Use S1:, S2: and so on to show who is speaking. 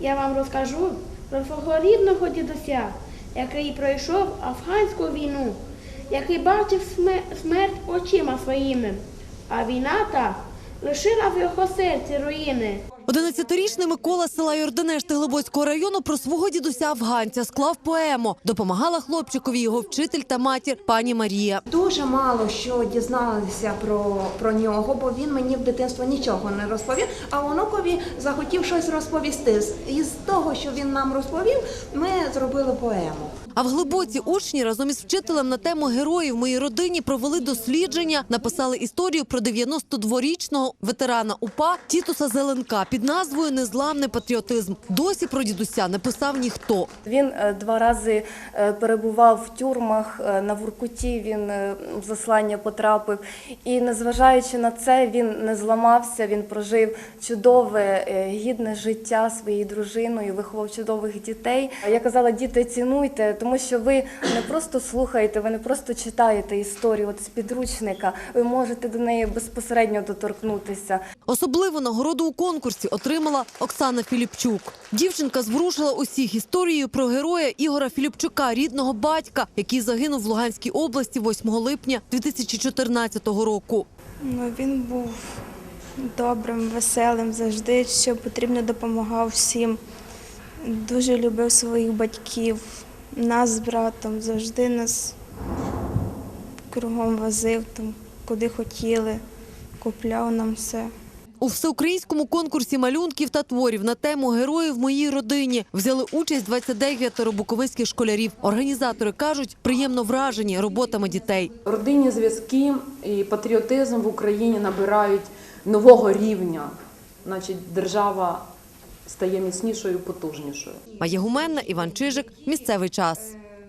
S1: я вам розкажу про свого рідного дідуся, який пройшов афганську війну, який бачив смерть очима своїми, а війна та лишила в його серці руїни.
S2: 11-річний Микола з села Йорданешти Глибоцького району про свого дідуся афганця склав поему. Допомагала хлопчикові його вчитель та матір пані Марія.
S3: Дуже мало що дізналися про, про нього, бо він мені в дитинстві нічого не розповів. А онукові захотів щось розповісти. З- Із того, що він нам розповів, ми зробили поему.
S2: А в глибоці учні разом із вчителем на тему героїв моїй родині провели дослідження, написали історію про 92-річного ветерана УПА Тітуса Зеленка під назвою Незламний патріотизм. Досі про дідуся не писав ніхто.
S4: Він е, два рази е, перебував в тюрмах е, на Воркуті. Він в заслання потрапив. І незважаючи на це, він не зламався. Він прожив чудове, гідне життя своєю дружиною, виховав чудових дітей. Я казала, діти, цінуйте, тому що ви не просто слухаєте, ви не просто читаєте історію от з підручника. Ви можете до неї безпосередньо доторкнутися.
S2: Особливу нагороду у конкурсі отримала Оксана Філіпчук. Дівчинка зворушила усіх історією про героя Ігора Філіпчука, рідного батька, який загинув в Луганській області 8 липня 2014 року.
S5: Ну, він був добрим, веселим, завжди, що потрібно, допомагав всім. Дуже любив своїх батьків, нас з братом, завжди нас кругом возив, там, куди хотіли, купляв нам все.
S2: У всеукраїнському конкурсі малюнків та творів на тему Герої в моїй родині взяли участь 29 буковинських школярів. Організатори кажуть, приємно вражені роботами дітей.
S6: Родинні зв'язки і патріотизм в Україні набирають нового рівня. Значить, держава стає міцнішою, потужнішою.
S2: Майя Гуменна, Іван Чижик. Місцевий час.